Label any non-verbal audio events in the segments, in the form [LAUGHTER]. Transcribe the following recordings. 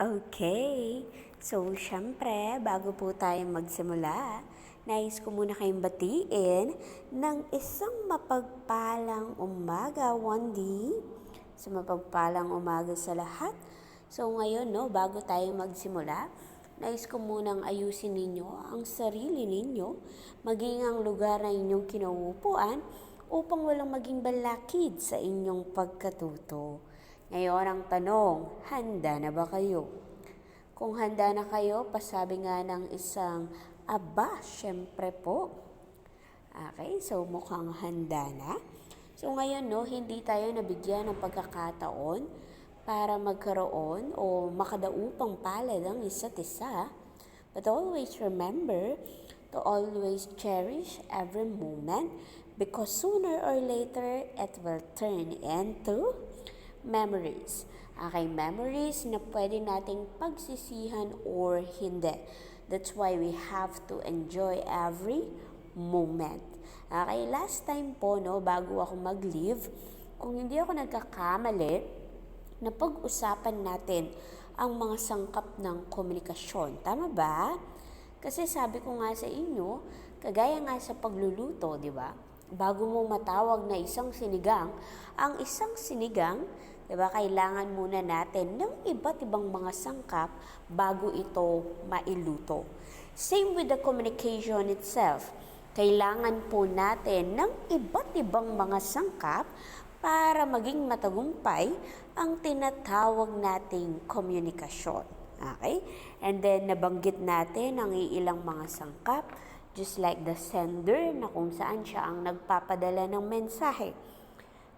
Okay. So, syempre, bago po tayo magsimula, nais ko muna kayong batiin ng isang mapagpalang umaga, Wandy. So, mapagpalang umaga sa lahat. So, ngayon, no, bago tayo magsimula, nais ko munang ayusin ninyo ang sarili ninyo, maging ang lugar na inyong kinauupuan upang walang maging balakid sa inyong pagkatuto. Ngayon ang tanong, handa na ba kayo? Kung handa na kayo, pasabi nga ng isang aba, syempre po. Okay, so mukhang handa na. So ngayon, no, hindi tayo nabigyan ng pagkakataon para magkaroon o makadaupang palad ang isa't isa. But always remember to always cherish every moment because sooner or later it will turn into memories. Okay, memories na pwede nating pagsisihan or hindi. That's why we have to enjoy every moment. Okay, last time po, no, bago ako mag-leave, kung hindi ako nagkakamali, na pag-usapan natin ang mga sangkap ng komunikasyon. Tama ba? Kasi sabi ko nga sa inyo, kagaya nga sa pagluluto, di ba? Bago mo matawag na isang sinigang, ang isang sinigang, di ba, kailangan muna natin ng iba't ibang mga sangkap bago ito mailuto. Same with the communication itself. Kailangan po natin ng iba't ibang mga sangkap para maging matagumpay ang tinatawag nating komunikasyon. Okay? And then, nabanggit natin ang iilang mga sangkap, just like the sender na kung saan siya ang nagpapadala ng mensahe.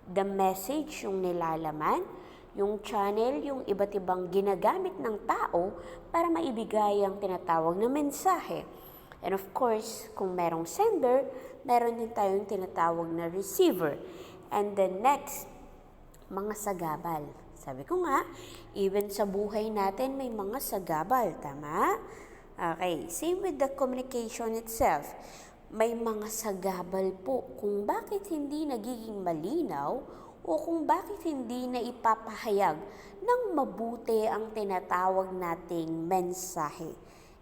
The message yung nilalaman, yung channel, yung iba't ibang ginagamit ng tao para maibigay ang tinatawag na mensahe. And of course, kung merong sender, meron din tayong tinatawag na receiver. And then next, mga sagabal. Sabi ko nga, even sa buhay natin may mga sagabal, tama? Okay, same with the communication itself. May mga sagabal po kung bakit hindi nagiging malinaw o kung bakit hindi na ipapahayag ng mabuti ang tinatawag nating mensahe.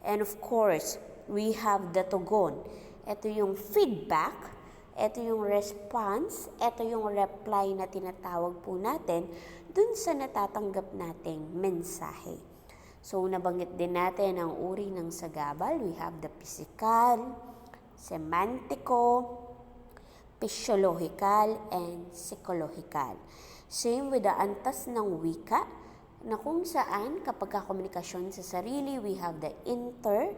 And of course, we have the tugon. Ito yung feedback, ito yung response, ito yung reply na tinatawag po natin dun sa natatanggap nating mensahe. So, nabanggit din natin ang uri ng sagabal. We have the physical, semantiko, physiological, and psychological. Same with the antas ng wika, na kung saan kapag komunikasyon sa sarili, we have the inter,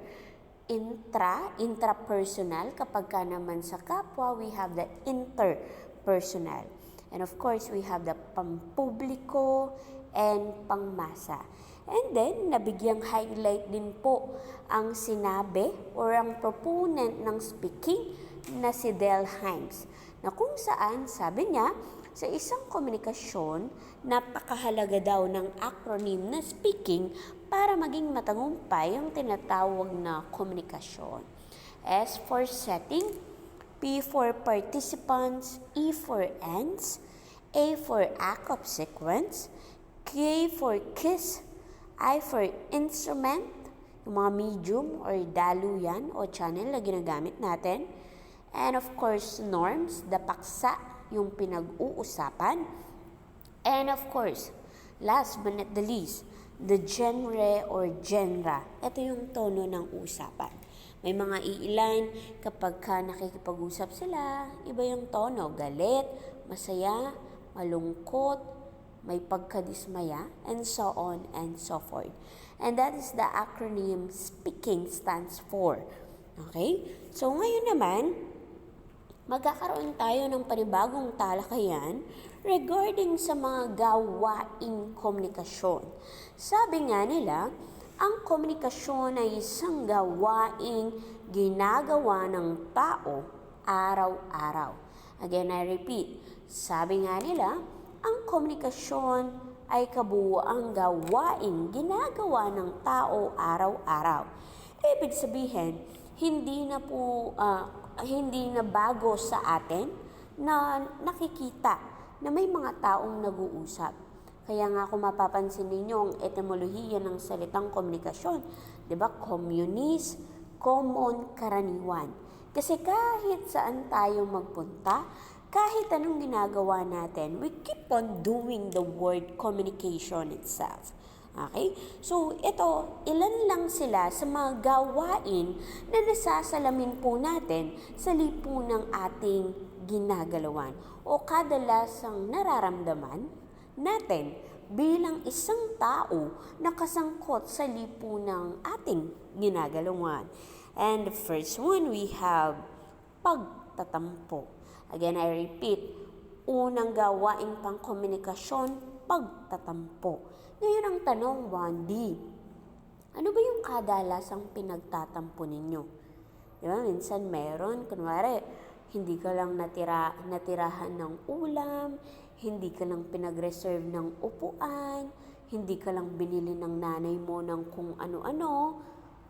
intra, intrapersonal. Kapag ka naman sa kapwa, we have the interpersonal. And of course, we have the pampubliko and pangmasa. And then, nabigyang highlight din po ang sinabi or ang proponent ng speaking na si Del Himes. Na kung saan, sabi niya, sa isang komunikasyon, napakahalaga daw ng acronym na speaking para maging matagumpay ang tinatawag na komunikasyon. S for setting, P for participants, E for ends, A for act of sequence, K for kiss, I for instrument, yung mga medium or daluyan o channel na ginagamit natin. And of course, norms, the paksa, yung pinag-uusapan. And of course, last but not the least, the genre or genre. Ito yung tono ng usapan. May mga iilan kapag ka nakikipag-usap sila, iba yung tono, galit, masaya, malungkot, may pagkadismaya, and so on and so forth. And that is the acronym SPEAKING stands for. Okay? So ngayon naman, magkakaroon tayo ng panibagong talakayan regarding sa mga gawaing komunikasyon. Sabi nga nila, ang komunikasyon ay isang gawaing ginagawa ng tao araw-araw. Again, I repeat, sabi nga nila, ang komunikasyon ay kabuuang gawaing ginagawa ng tao araw-araw. Ibig sabihin, hindi na po ah, hindi na bago sa atin na nakikita na may mga taong nag-uusap. Kaya nga kung mapapansin ninyo ang etymolohiya ng salitang komunikasyon, 'di ba? Communis, common, karaniwan. Kasi kahit saan tayo magpunta, kahit anong ginagawa natin, we keep on doing the word communication itself. Okay? So, ito, ilan lang sila sa mga gawain na nasasalamin po natin sa lipunang ating ginagalawan o kadalasang nararamdaman natin bilang isang tao na kasangkot sa lipunang ating ginagalawan. And the first one, we have pagtatampo. Again, I repeat, unang gawain pang komunikasyon, pagtatampo. Ngayon ang tanong, Wandy, ano ba yung kadalasang pinagtatampo ninyo? Di ba, minsan meron, kunwari, hindi ka lang natira, natirahan ng ulam, hindi ka lang pinag-reserve ng upuan, hindi ka lang binili ng nanay mo ng kung ano-ano,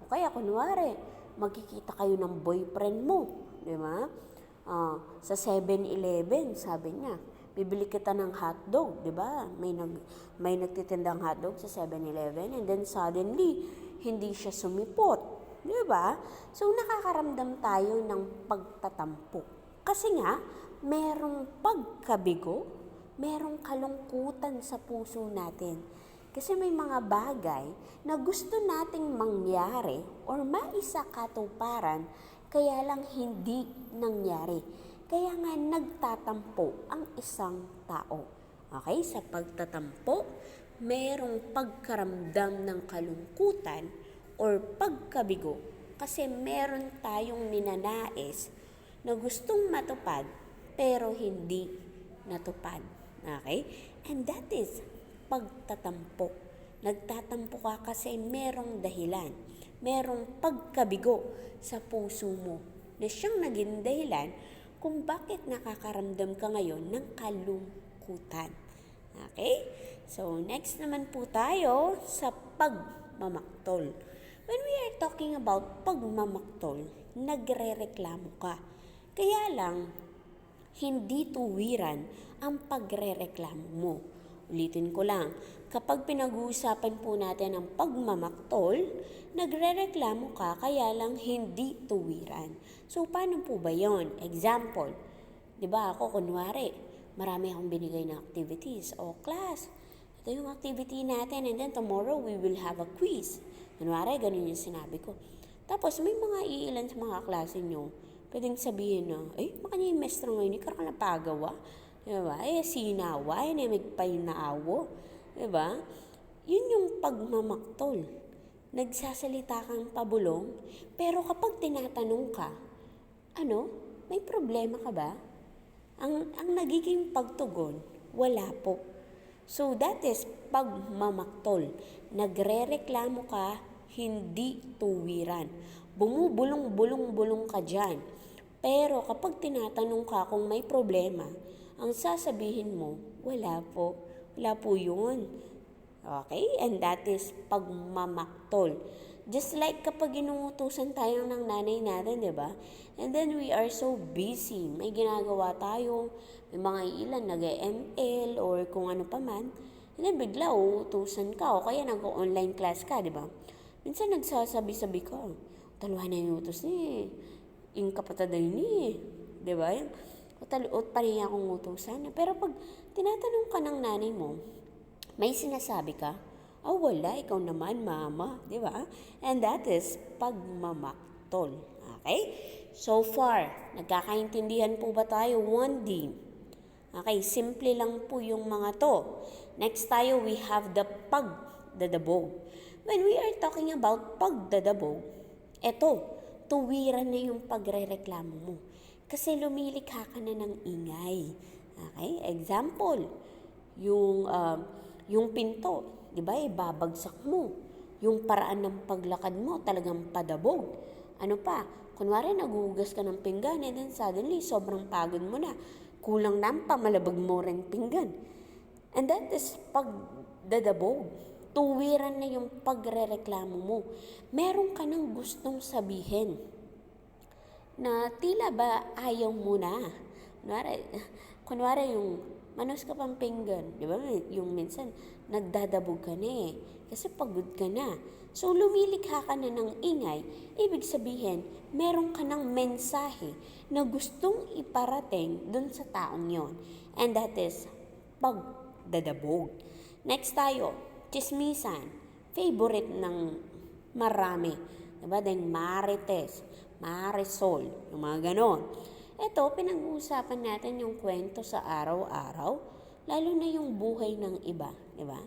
o kaya kunwari, magkikita kayo ng boyfriend mo, di ba? Ah, sa 7-Eleven, sabi niya, bibili kita ng hotdog, di ba? May, nag, may nagtitindang hotdog sa 7-Eleven and then suddenly, hindi siya sumipot, di ba? So, nakakaramdam tayo ng pagtatampo. Kasi nga, merong pagkabigo, merong kalungkutan sa puso natin. Kasi may mga bagay na gusto nating mangyari or maisa katuparan, kaya lang hindi nangyari. Kaya nga nagtatampo ang isang tao. Okay, sa pagtatampo, merong pagkaramdam ng kalungkutan or pagkabigo kasi meron tayong ninanais na gustong matupad pero hindi natupad. Okay? And that is pagtatampo. Nagtatampo ka kasi merong dahilan, merong pagkabigo sa puso mo na siyang naging dahilan kung bakit nakakaramdam ka ngayon ng kalungkutan. Okay? So, next naman po tayo sa pagmamaktol. When we are talking about pagmamaktol, nagre-reklamo ka. Kaya lang, hindi tuwiran ang pagre-reklamo mo. Ulitin ko lang, kapag pinag-uusapan po natin ang pagmamaktol, nagre-reklamo ka kaya lang hindi tuwiran. So, paano po ba yon? Example, di ba ako kunwari, marami akong binigay na activities o class. Ito yung activity natin and then tomorrow we will have a quiz. Kunwari, ganun yung sinabi ko. Tapos, may mga iilan sa mga klase nyo, pwedeng sabihin na, eh, makanya yung mestra ngayon, ikaw ka na pagawa. Diba? Eh, sinawa, eh, may painaawo. Diba? Yun yung pagmamaktol. Nagsasalita kang pabulong, pero kapag tinatanong ka, ano, may problema ka ba? Ang, ang nagiging pagtugon, wala po. So that is pagmamaktol. Nagre-reklamo ka, hindi tuwiran. Bumubulong-bulong-bulong ka dyan. Pero kapag tinatanong ka kung may problema, ang sasabihin mo, wala po. Wala po yun. Okay? And that is pagmamaktol. Just like kapag inuutusan tayo ng nanay natin, di ba? And then we are so busy. May ginagawa tayo, may mga ilan nag-ML or kung ano pa man. And then bigla uutusan ka o kaya nag-online class ka, di ba? Minsan nagsasabi-sabi ka, taluhan na yung utos ni, yung kapataday ni, di ba? O taluot pa rin akong utusan. Pero pag tinatanong ka ng nanay mo, may sinasabi ka, oh wala, ikaw naman mama, di ba? And that is pagmamaktol. Okay? So far, nagkakaintindihan po ba tayo? 1D. Okay, simple lang po yung mga to. Next tayo, we have the pagdadabog. When we are talking about pagdadabog, eto, tuwiran na yung pagre-reklamo mo. Kasi lumilikha ka na ng ingay. Okay? Example, yung, uh, yung pinto, di ba, ibabagsak mo. Yung paraan ng paglakad mo, talagang padabog. Ano pa, kunwari nagugas ka ng pinggan and then suddenly sobrang pagod mo na. Kulang na pamalabag mo rin pinggan. And that is pagdadabog. Tuwiran na yung pagre-reklamo mo. Meron ka nang gustong sabihin na tila ba ayaw mo na. Kunwari, kunwari yung manos ka pang pinggan. Di ba? Yung minsan, nagdadabog ka na eh. Kasi pagod ka na. So, lumilikha ka na ng ingay. Ibig sabihin, meron ka ng mensahe na gustong iparating dun sa taong yon. And that is, pagdadabog. Next tayo, chismisan. Favorite ng marami. Diba? Then marites, marisol, yung mga ganon. Ito, pinag-uusapan natin yung kwento sa araw-araw, lalo na yung buhay ng iba, di ba?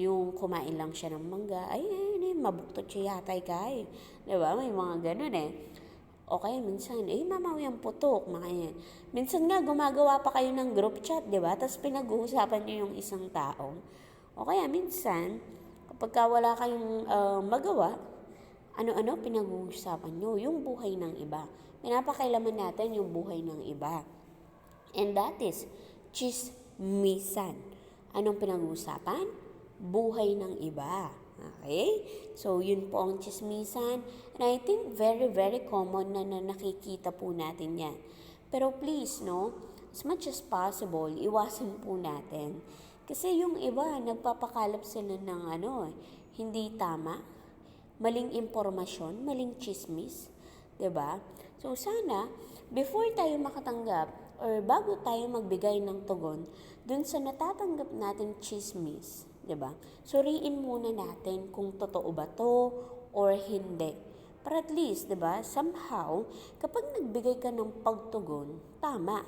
Yung kumain lang siya ng mangga, ay, ay, ay mabuktot siya yatay ka eh. Di ba? May mga ganun eh. O kaya minsan, eh, mamawi ang putok, mga yan. Minsan nga, gumagawa pa kayo ng group chat, di ba? Tapos pinag-uusapan niyo yung isang tao. O kaya minsan, kapag ka wala kayong ah, magawa, ano-ano pinag-uusapan nyo, yung buhay ng iba. Pinapakailaman natin yung buhay ng iba. And that is chismisan. Anong pinag-uusapan? Buhay ng iba. Okay? So, yun po ang chismisan. And I think very, very common na, na nakikita po natin yan. Pero please, no, as much as possible, iwasan po natin. Kasi yung iba, nagpapakalap sila ng ano, hindi tama, maling impormasyon, maling chismis, 'di ba? So sana before tayo makatanggap or bago tayo magbigay ng tugon dun sa natatanggap natin chismis, 'di ba? Suriin muna natin kung totoo ba 'to or hindi. Para at least, 'di ba, somehow kapag nagbigay ka ng pagtugon, tama.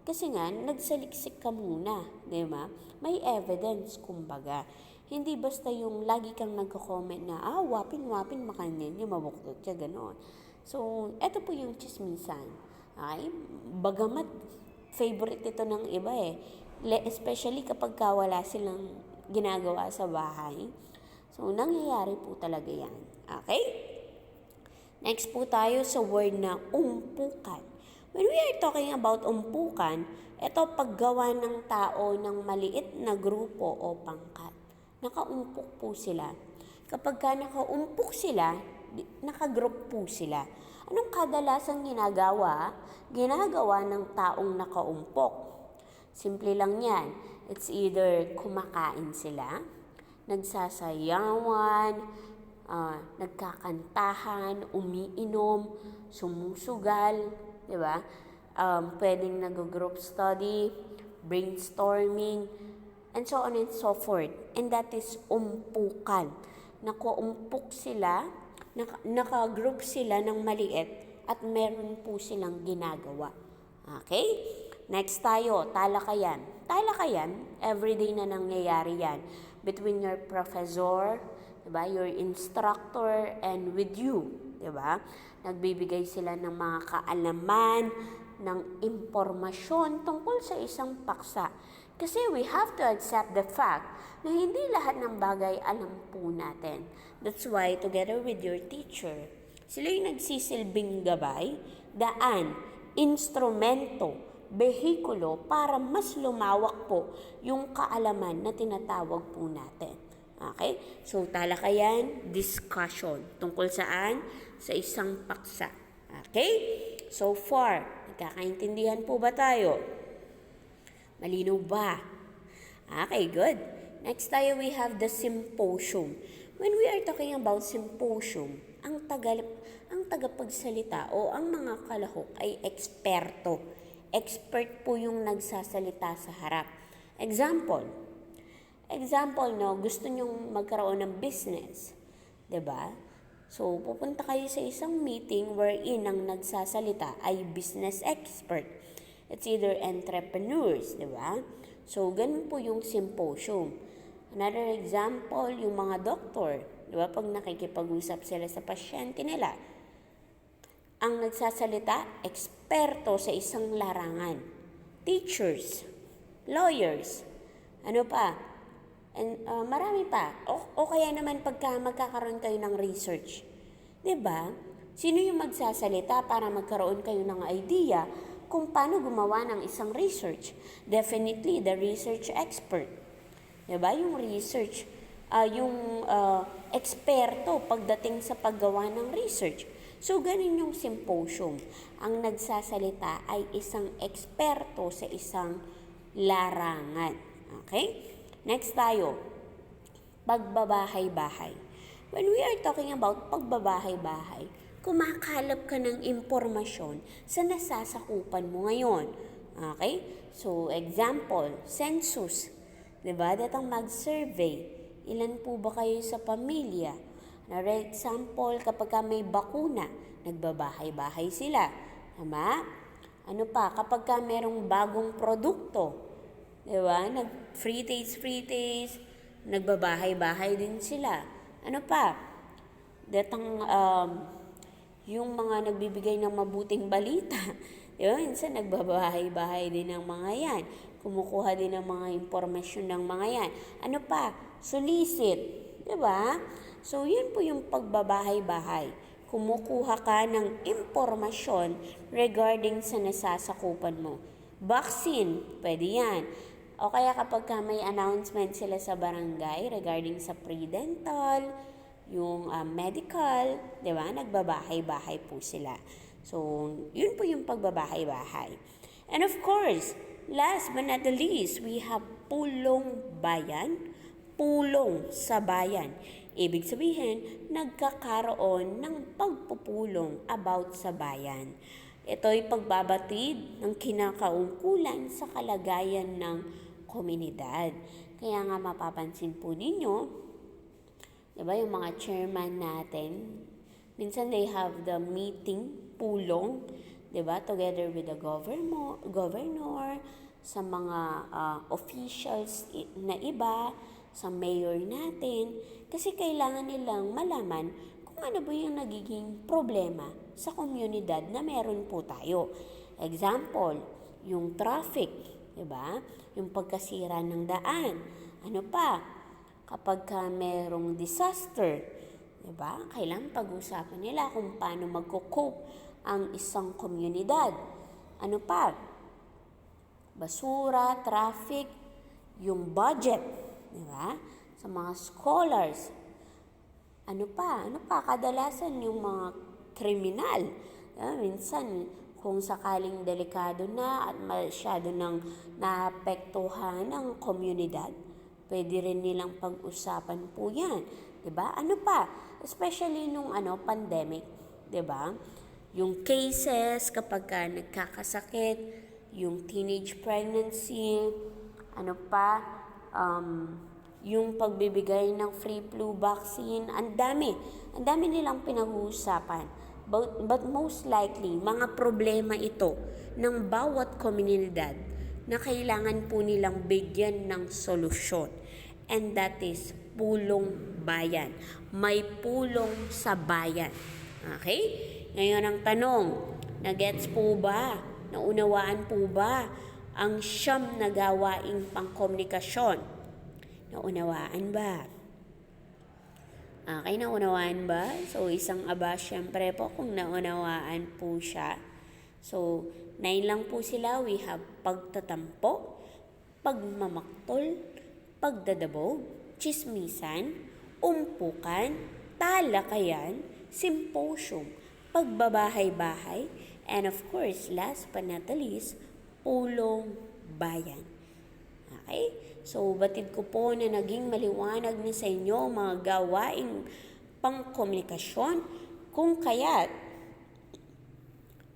Kasi nga, nagsaliksik ka muna, di ba? May evidence, kumbaga. Hindi basta yung lagi kang nagko-comment na, ah, wapin-wapin makanin, yung mabuktot siya, gano'n. So, eto po yung chismisan. Ay, bagamat favorite ito ng iba eh. Especially kapag ka wala silang ginagawa sa bahay. So, nangyayari po talaga yan. Okay? Next po tayo sa word na umpukan. When we are talking about umpukan, ito paggawa ng tao ng maliit na grupo o pangkat. Nakaumpok po sila. Kapag ka nakaumpok sila, nakagroup po sila. Anong kadalasan ginagawa? Ginagawa ng taong nakaumpok. Simple lang yan. It's either kumakain sila, nagsasayawan, ah, nagkakantahan, umiinom, sumusugal, di ba? Um, pwedeng nag-group study, brainstorming, and so on and so forth. And that is umpukan. Nakuumpok sila, naka, naka-group sila ng maliit at meron po silang ginagawa. Okay? Next tayo, talakayan. Talakayan, everyday na nangyayari yan. Between your professor, diba, your instructor, and with you. Diba? Nagbibigay sila ng mga kaalaman, ng impormasyon tungkol sa isang paksa. Kasi we have to accept the fact na hindi lahat ng bagay alam po natin. That's why, together with your teacher, sila yung nagsisilbing gabay, daan, instrumento, behikulo para mas lumawak po yung kaalaman na tinatawag po natin. Okay? So, talakayan, discussion. Tungkol saan? Sa isang paksa. Okay? So far, nagkakaintindihan po ba tayo? Malinaw ba? Okay, good. Next tayo, we have the symposium. When we are talking about symposium, ang tagal ang tagapagsalita o ang mga kalahok ay eksperto. Expert po yung nagsasalita sa harap. Example, example no, gusto nyong magkaroon ng business. 'di ba? So, pupunta kayo sa isang meeting wherein ang nagsasalita ay business expert. It's either entrepreneurs, di ba? So, ganun po yung symposium. Another example, yung mga doktor, di ba? Pag nakikipag-usap sila sa pasyente nila, ang nagsasalita, eksperto sa isang larangan. Teachers, lawyers, ano pa, And uh, marami pa. O, o kaya naman pagka magkakaroon kayo ng research. 'Di ba? Sino yung magsasalita para magkaroon kayo ng idea kung paano gumawa ng isang research? Definitely the research expert. 'Di ba? Yung research uh, yung uh, eksperto pagdating sa paggawa ng research. So, ganun yung symposium. Ang nagsasalita ay isang eksperto sa isang larangan. Okay? Next tayo, pagbabahay-bahay. When we are talking about pagbabahay-bahay, kumakalap ka ng impormasyon sa nasasakupan mo ngayon. Okay? So, example, census. Diba? Datang mag-survey. Ilan po ba kayo sa pamilya? For example, kapag ka may bakuna, nagbabahay-bahay sila. Tama? Ano pa? Kapag ka merong bagong produkto, di ba? Nag free taste, free taste, nagbabahay-bahay din sila. Ano pa? Datang um, yung mga nagbibigay ng mabuting balita. [LAUGHS] Di ba? Minsan nagbabahay-bahay din ng mga yan. Kumukuha din ng mga impormasyon ng mga yan. Ano pa? Solicit. Di ba? So, yun po yung pagbabahay-bahay. Kumukuha ka ng impormasyon regarding sa nasasakupan mo. Vaccine, pwede yan. O kaya kapag ka may announcement sila sa barangay regarding sa pre-dental, yung uh, medical, di ba? Nagbabahay-bahay po sila. So, yun po yung pagbabahay-bahay. And of course, last but not the least, we have pulong bayan, pulong sa bayan. Ibig sabihin, nagkakaroon ng pagpupulong about sa bayan. Ito'y pagbabatid ng kinakaungkulan sa kalagayan ng komunidad. Kaya nga mapapansin po ninyo, di ba yung mga chairman natin, minsan they have the meeting, pulong, di ba, together with the governor, governor sa mga uh, officials na iba, sa mayor natin, kasi kailangan nilang malaman kung ano ba yung nagiging problema sa komunidad na meron po tayo. Example, yung traffic, di ba? Yung pagkasira ng daan. Ano pa? Kapag ka merong disaster, di ba? Kailangan pag-usapan nila kung paano magko-cope ang isang komunidad. Ano pa? Basura, traffic, yung budget, Di ba? Sa mga scholars. Ano pa? Ano pa? Kadalasan yung mga kriminal. Diba? Minsan, kung sakaling delikado na at masyado nang naapektuhan ng komunidad, pwede rin nilang pag-usapan po yan. ba? Ano pa? Especially nung ano pandemic, 'di ba? Yung cases kapag ka nagkakasakit, yung teenage pregnancy, ano pa? um, yung pagbibigay ng free flu vaccine, ang dami. Ang dami nilang pinag-uusapan. But, but most likely, mga problema ito ng bawat komunidad na kailangan po nilang bigyan ng solusyon. And that is pulong bayan. May pulong sa bayan. Okay? Ngayon ang tanong, nagets po ba? Naunawaan po ba ang siyam na gawaing pangkomunikasyon. Naunawaan ba? Okay, naunawaan ba? So, isang aba, syempre po, kung naunawaan po siya. So, nine lang po sila. We have pagtatampo, pagmamaktol, pagdadabog, chismisan, umpukan, talakayan, symposium, pagbabahay-bahay, and of course, last but not the least, pulong bayan. Okay? So, batid ko po na naging maliwanag na sa inyo mga gawaing pangkomunikasyon kung kaya't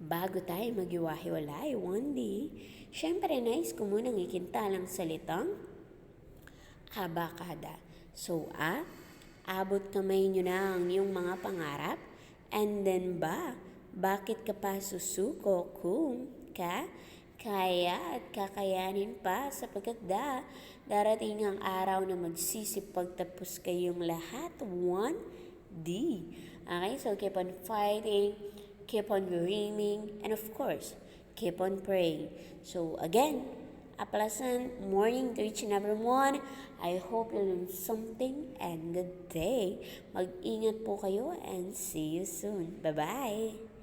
bago tayo magiwahiwalay one day, syempre nice ko munang ikintalang salitang abakada. So, a, abot kamay nyo na ang iyong mga pangarap, and then ba, bakit ka pa susuko kung ka kaya at kakayanin pa sapagkat da, darating ang araw na magsisipag tapos kayong lahat. One, D. Okay, so keep on fighting, keep on dreaming, and of course, keep on praying. So again, a pleasant morning to each and everyone. I hope you learned something and good day. Mag-ingat po kayo and see you soon. Bye-bye!